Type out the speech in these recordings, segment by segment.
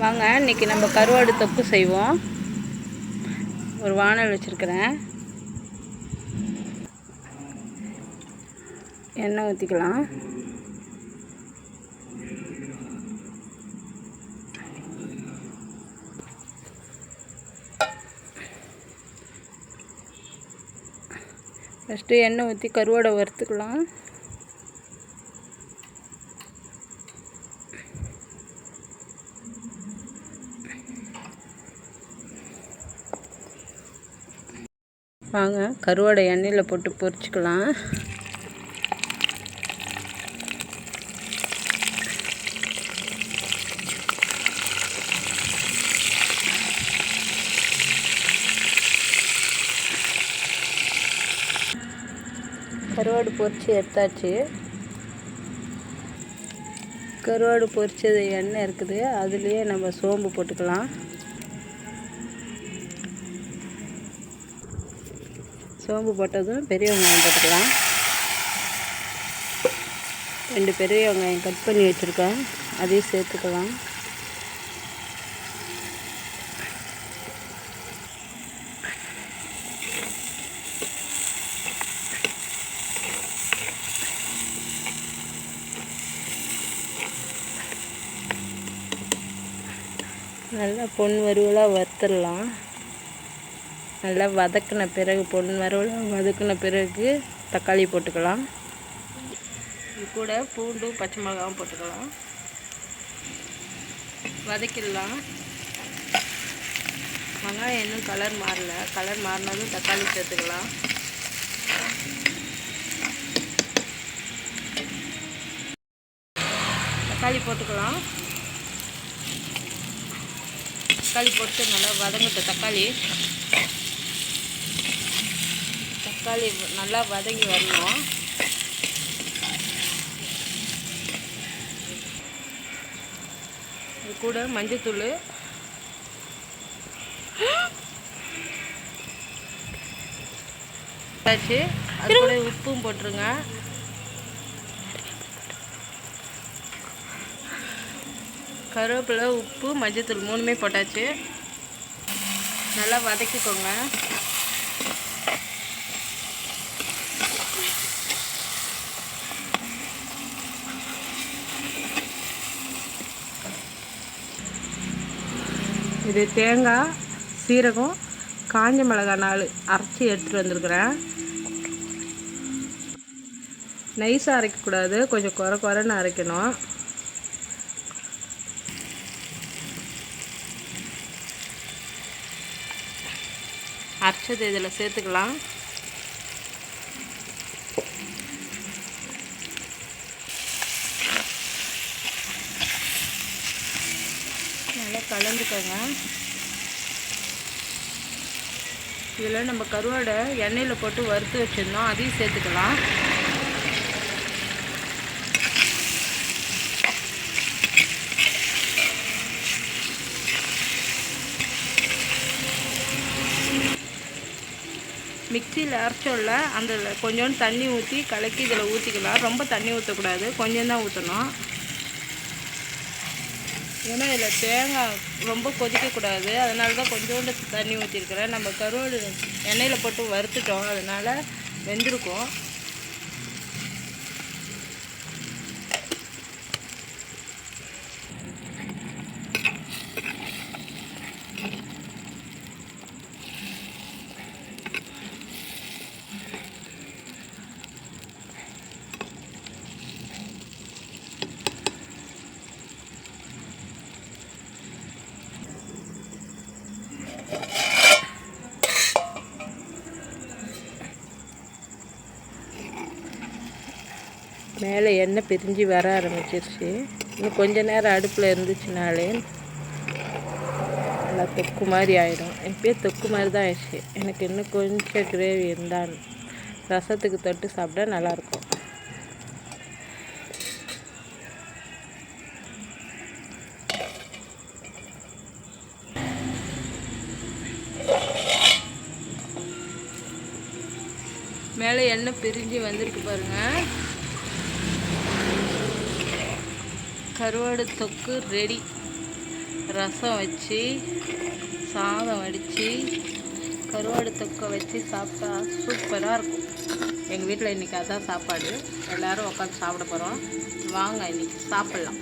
வாங்க இன்னைக்கு நம்ம கருவாடு தொக்கு செய்வோம். ஒரு வானல் வச்சுருக்கிறேன். எண்ணெய் ஊற்றிக்கலாம் ஃபஸ்ட்டு எண்ணெய் ஊற்றி கருவாடை வறுத்துக்கலாம். வாங்க. கருவாடை எண்ணெயில் போட்டு பொரிச்சுக்கலாம். கருவாடு பொரிச்சு எடுத்தாச்சு. கருவாடு பொரிச்சது எண்ணெய் இருக்குது. அதுலேயே நம்ம சோம்பு போட்டுக்கலாம். சோம்பு போட்டதும் பெரிய வெங்காயம் போட்டுக்கலாம். ரெண்டு பெரிய வெங்காயம் கட் பண்ணி வச்சுருக்கேன். அதையும் சேர்த்துக்கலாம். நல்லா பொன் வறுவலாக வறுத்துடலாம். நல்லா வதக்கின பிறகு பொன் வறுவலாக வதக்கின பிறகு தக்காளி போட்டுக்கலாம். இது கூட பூண்டும் பச்சை மிளகாவும் போட்டுக்கலாம். வதக்கிடலாம். வெங்காயம் இன்னும் கலர் மாறல. கலர் மாறினதும் தக்காளி சேர்த்துக்கலாம். தக்காளி போட்டுக்கலாம். தக்காளி போட்டு நல்லா வதங்கட்டும் தக்காளி. தக்காளி நல்லா வதங்கி வரணும். இது கூட மஞ்சத்தூள். ஆச்சு அது கூட உப்பும் போட்டுருங்க. கருவேப்பிலை உப்பு மஞ்சத்தூள் மூணுமே போட்டாச்சு. நல்லா வதக்கிக்கோங்க. இது தேங்காய் சீரகம் காஞ்ச மிளகாய் நாலு அரைச்சி எடுத்துகிட்டு வந்திருக்கிறேன். நைஸாக அரைக்கக்கூடாது கொஞ்சம் குறை குறைன்னு அரைக்கணும். அரைச்சது இதில் சேர்த்துக்கலாம் நல்லா கலந்துக்கோங்க. இதில் நம்ம கருவாடை எண்ணெயில் போட்டு வறுத்து வச்சுருந்தோம். அதையும் சேர்த்துக்கலாம். மிக்சியில் அரைச்சோல்ல அந்த கொஞ்சோண்டு தண்ணி ஊற்றி கலக்கி இதில் ஊற்றிக்கலாம். ரொம்ப தண்ணி ஊற்றக்கூடாது. கொஞ்சம் தான் ஊற்றணும். ஏன்னா இதில் தேங்காய் ரொம்ப கொதிக்கக்கூடாது அதனால தான் கொஞ்சோண்டு தண்ணி ஊற்றிருக்கிறேன் நம்ம கருவாடு எண்ணெயில் போட்டு வறுத்துட்டோம். அதனால் வெந்திருக்கும். மேலே எண்ணெய் பிரிஞ்சு வர ஆரம்பிச்சிருச்சு. இன்னும் கொஞ்ச நேரம் அடுப்பில் இருந்துச்சுனாலே நல்லா தொக்கு மாதிரி ஆயிடும். எப்பயே தொக்கு மாதிரி தான் ஆயிடுச்சு. எனக்கு இன்னும் கொஞ்சம் கிரேவி இருந்தால் ரசத்துக்கு தொட்டு சாப்பிட்டா நல்லாயிருக்கும். மேலே எண்ணெய் பிரிஞ்சு வந்திருக்கு பாருங்கள் கருவாடு தொக்கு ரெடி ரசம் வச்சு சாதம் வடித்து கருவாடு தொக்கை வச்சு சாப்பிட்டா சூப்பராக இருக்கும். எங்கள் வீட்டில் இன்றைக்கி அதான் சாப்பாடு. எல்லோரும் உட்காந்து சாப்பிட போகிறோம் வாங்க இன்றைக்கி சாப்பிட்லாம்.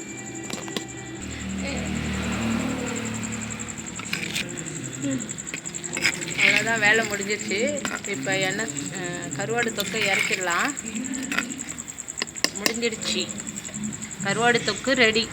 அவ்வளோதான் வேலை முடிஞ்சிச்சு இப்போ எண்ணெய் கருவாடு தொக்கை இறக்கிடலாம். முடிஞ்சிடுச்சு. கருவாடு தொக்கு ரெடி